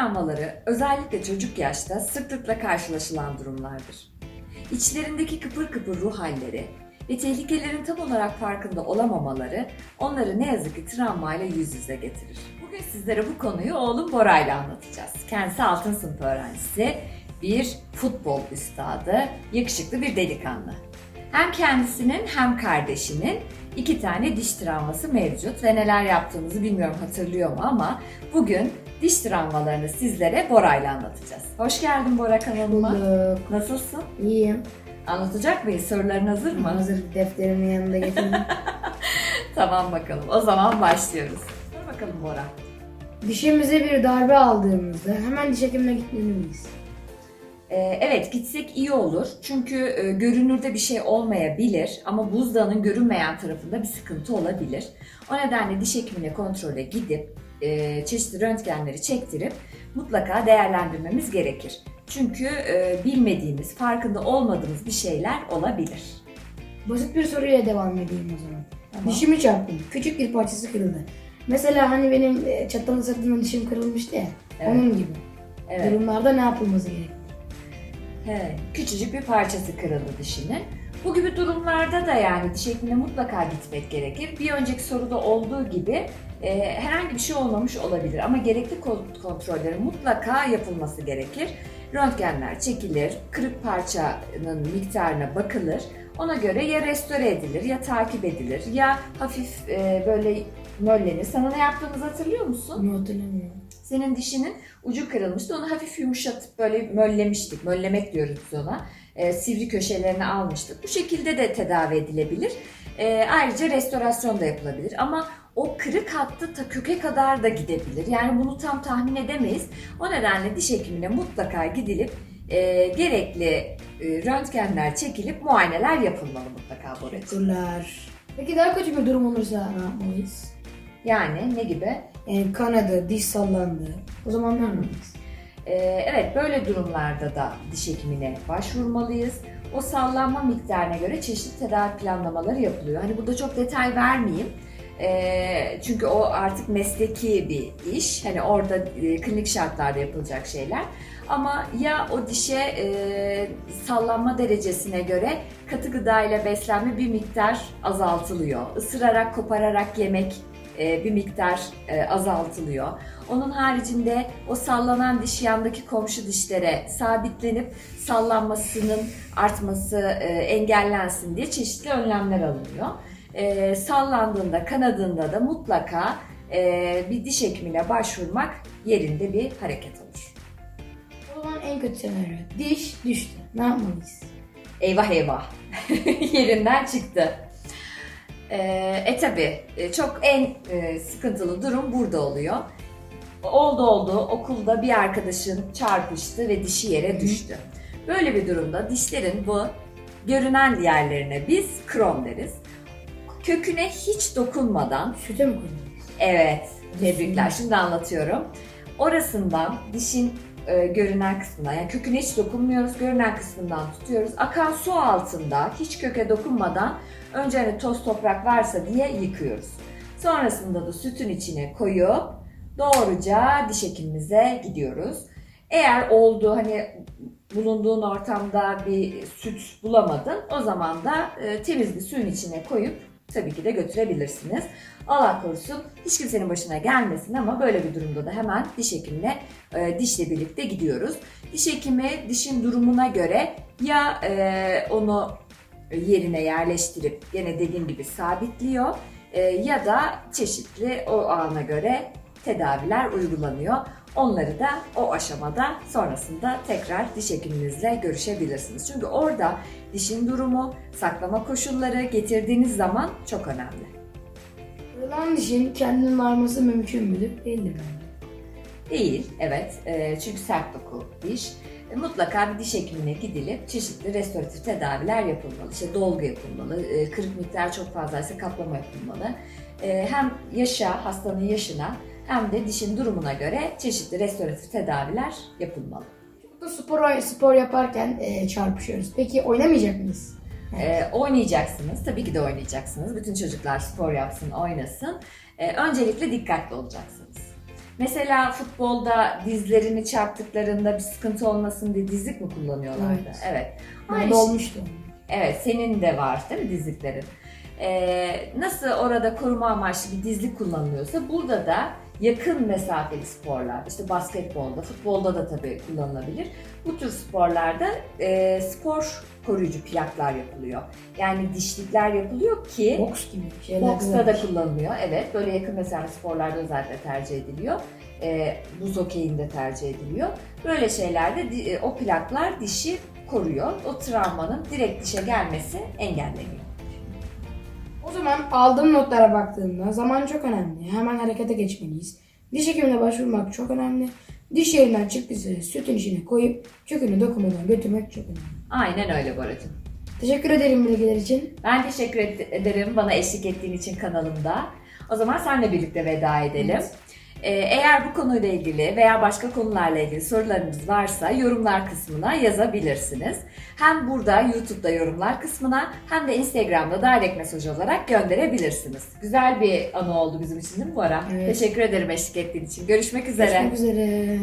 travmaları özellikle çocuk yaşta sıklıkla karşılaşılan durumlardır. İçlerindeki kıpır kıpır ruh halleri ve tehlikelerin tam olarak farkında olamamaları onları ne yazık ki travmayla yüz yüze getirir. Bugün sizlere bu konuyu oğlum Bora'yla anlatacağız. Kendisi altın sınıf öğrencisi, bir futbol üstadı, yakışıklı bir delikanlı. Hem kendisinin hem kardeşinin iki tane diş travması mevcut ve neler yaptığımızı bilmiyorum hatırlıyor mu ama bugün diş travmalarını sizlere Bora'yla anlatacağız. Hoş geldin Bora kanalıma. Bulduk. Nasılsın? İyiyim. Anlatacak mıyız? Soruların hazır mı? Hazır defterimin yanında getirdim. Tamam bakalım. O zaman başlıyoruz. Sor bakalım Bora. Dişimize bir darbe aldığımızda hemen diş hekimine gitmeli miyiz? Ee, evet gitsek iyi olur. Çünkü e, görünürde bir şey olmayabilir ama buzdağının görünmeyen tarafında bir sıkıntı olabilir. O nedenle diş hekimine kontrole gidip e, çeşitli röntgenleri çektirip mutlaka değerlendirmemiz gerekir. Çünkü e, bilmediğimiz, farkında olmadığımız bir şeyler olabilir. Basit bir soruyla devam edeyim o zaman. Tamam. Dişimi çarptım. Küçük bir parçası kırıldı. Mesela hani benim e, çatalı dişim kırılmıştı ya. Evet. Onun gibi. Evet. Durumlarda ne yapılması gerekir? He, küçücük bir parçası kırıldı dişinin. Bu gibi durumlarda da yani diş hekimine mutlaka gitmek gerekir. Bir önceki soruda olduğu gibi e, herhangi bir şey olmamış olabilir ama gerekli ko- kontrollerin mutlaka yapılması gerekir. Röntgenler çekilir, kırık parçanın miktarına bakılır. Ona göre ya restore edilir ya takip edilir ya hafif e, böyle möllenir. Sana ne yaptığımızı hatırlıyor musun? Onu hatırlamıyorum. Senin dişinin ucu kırılmıştı. Onu hafif yumuşatıp böyle möllemiştik. Möllemek diyoruz biz ona. Ee, sivri köşelerini almıştık. Bu şekilde de tedavi edilebilir. Ee, ayrıca restorasyon da yapılabilir. Ama o kırık hattı ta köke kadar da gidebilir. Yani bunu tam tahmin edemeyiz. O nedenle diş hekimine mutlaka gidilip e, gerekli e, röntgenler çekilip muayeneler yapılmalı mutlaka Boracığım. Teşekkürler. Peki daha kötü bir durum olursa ne yapmalıyız? Yani ne gibi? Yani kanadı, diş sallandı. O zaman ne yapmalıyız? Ee, evet böyle durumlarda da diş hekimine başvurmalıyız. O sallanma miktarına göre çeşitli tedavi planlamaları yapılıyor. Hani burada çok detay vermeyeyim. Ee, çünkü o artık mesleki bir iş. Hani orada e, klinik şartlarda yapılacak şeyler. Ama ya o dişe e, sallanma derecesine göre katı gıda ile beslenme bir miktar azaltılıyor. Isırarak, kopararak yemek e, bir miktar e, azaltılıyor. Onun haricinde o sallanan diş yandaki komşu dişlere sabitlenip sallanmasının artması e, engellensin diye çeşitli önlemler alınıyor. E, sallandığında, kanadığında da mutlaka e, bir diş hekimine başvurmak yerinde bir hareket olur. O zaman en kötü senaryo. Diş düştü. Ne yapmalıyız? Eyvah eyvah yerinden çıktı. Ee, e tabi çok en e, sıkıntılı durum burada oluyor. Oldu oldu okulda bir arkadaşın çarpıştı ve dişi yere düştü. Böyle bir durumda dişlerin bu görünen yerlerine biz krom deriz. Köküne hiç dokunmadan Süte mi koymalıyız? Evet, tebrikler. Şimdi anlatıyorum. Orasından dişin e, görünen kısmından, yani köküne hiç dokunmuyoruz, görünen kısmından tutuyoruz. Akan su altında hiç köke dokunmadan önce hani toz toprak varsa diye yıkıyoruz. Sonrasında da sütün içine koyup doğruca diş hekimimize gidiyoruz. Eğer oldu hani bulunduğun ortamda bir süt bulamadın o zaman da e, temiz bir suyun içine koyup tabii ki de götürebilirsiniz. Allah korusun hiç kimsenin başına gelmesin ama böyle bir durumda da hemen diş hekimine e, dişle birlikte gidiyoruz. Diş hekimi dişin durumuna göre ya e, onu yerine yerleştirip gene dediğim gibi sabitliyor e, ya da çeşitli o ana göre tedaviler uygulanıyor. Onları da o aşamada sonrasında tekrar diş hekiminizle görüşebilirsiniz. Çünkü orada dişin durumu, saklama koşulları getirdiğiniz zaman çok önemli. Kırılan dişin kendini varması mümkün müdür? Değildir. Değil, evet. E, çünkü sert doku diş. E, mutlaka bir diş hekimine gidilip çeşitli restoratif tedaviler yapılmalı. İşte dolgu yapılmalı, e, kırık miktar çok fazlaysa kaplama yapılmalı. E, hem yaşa, hastanın yaşına hem de dişin durumuna göre çeşitli restoratif tedaviler yapılmalı. Burada spor, spor yaparken e, çarpışıyoruz. Peki oynamayacak mıyız? E, oynayacaksınız, tabii ki de oynayacaksınız. Bütün çocuklar spor yapsın, oynasın. E, öncelikle dikkatli olacaksınız. Mesela futbolda dizlerini çarptıklarında bir sıkıntı olmasın diye dizlik mi kullanıyorlardı? Evet. Evet. Aynı şey- olmuştu. Evet, senin de var değil mi dizliklerin? Ee, nasıl orada koruma amaçlı bir dizlik kullanılıyorsa burada da yakın mesafeli sporlar, işte basketbolda, futbolda da tabii kullanılabilir. Bu tür sporlarda e, spor koruyucu plaklar yapılıyor. Yani dişlikler yapılıyor ki Boks gibi şeyler. boksta da kullanılıyor. Evet, böyle yakın mesafeli sporlarda özellikle tercih ediliyor. E, buz hokeyinde tercih ediliyor. Böyle şeylerde e, o plaklar dişi koruyor. O travmanın direkt dişe gelmesi engelleniyor. O zaman aldığım notlara baktığımda zaman çok önemli. Hemen harekete geçmeliyiz. Diş hekimine başvurmak çok önemli. Diş yerinden çıktıysa sütün içine koyup kökünü dokunmadan götürmek çok önemli. Aynen öyle Boracığım. Teşekkür ederim bilgiler için. Ben teşekkür ed- ederim bana eşlik ettiğin için kanalımda. O zaman senle birlikte veda edelim. Evet. Ee, eğer bu konuyla ilgili veya başka konularla ilgili sorularınız varsa yorumlar kısmına yazabilirsiniz. Hem burada YouTube'da yorumlar kısmına hem de Instagram'da direct mesaj olarak gönderebilirsiniz. Güzel bir anı oldu bizim için değil mi Bora? Evet. Teşekkür ederim eşlik ettiğin için. Görüşmek üzere. Görüşmek üzere.